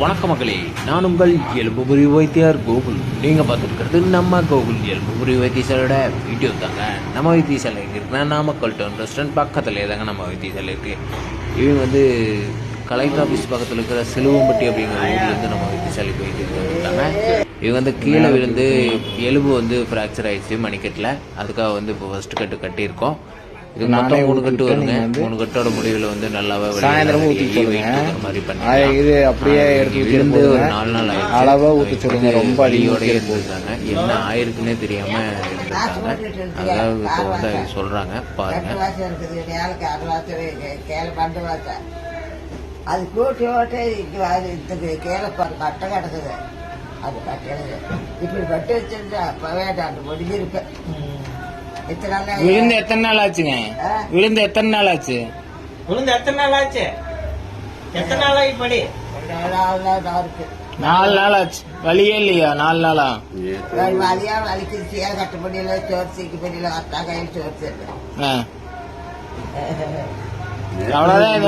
வணக்க மக்களே நான் உங்கள் எலும்புபுரி வைத்தியார் கோகுல். நீங்கள் பார்த்துருக்கிறது நம்ம கோகுல் எலும்புபுரி வைத்தியசாலோட வீடியோ தாங்க. நம்ம வைத்தியசாலை எங்கே இருக்குன்னா நாமக்கல் டவுன் ரெஸ்டாரண்ட் பக்கத்துலேயே தாங்க நம்ம வைத்தியசாலை இருக்குது இவங்க வந்து கலெக்டர் ஆஃபீஸ் பக்கத்தில் இருக்கிற சிலுவம்பட்டி அப்படிங்கிற ஊர்லேருந்து நம்ம வைத்தியசாலைக்கு வைத்தியம் இருக்காங்க இவங்க வந்து கீழே விழுந்து எலும்பு வந்து ஃப்ராக்சர் ஆயிடுச்சு மணிக்கட்டில். அதுக்காக வந்து இப்போ ஃபஸ்ட்டு கட்டு கட்டியிருக்கோம். இது மொத்தம் மூணு கட்டு வருங்க மூணு கட்டோட முடிவில் வந்து நல்லாவே சாயந்தரமும் சொல்லுங்க. மாதிரி பண்ணிக்கலாம். இது அப்படியே எடுத்து ஒரு. நாலு நாள் ஆயிடுச்சு. அளவா ஊத்த சொல்லுங்க. ரொம்ப வலியோட அடியோட இருந்திருக்காங்க. என்ன ஆயிருக்குன்னே தெரியாம இருந்திருக்காங்க அதாவது இப்போ வந்து சொல்றாங்க. பாருங்க. கட்டு அது கூட்டி ஓட்டு இங்கே அது இந்த கீழே பாரு கட்டை கிடக்குது. அது கட்டிடுது இப்படி பட்டு வச்சிருந்தா அப்ப வேண்டாம் முடிஞ்சிருப்பேன். விழுந்து எத்தனை நாள் ஆச்சுங்க? விழுந்து எத்தனை நாள் ஆச்சு? விழுந்து எத்தனை நாள் ஆச்சு? எத்தனை நாள் ஆகி நாலு நாள் ஆச்சு. வலியே இல்லையா? நாலு நாளா? வழியா வலிக்கு சீர கட்ட முடியல சோறு சீக்கு முடியல அத்தா கையில் சோறு சேர்த்து ஆ. அவ்வளவுதான்.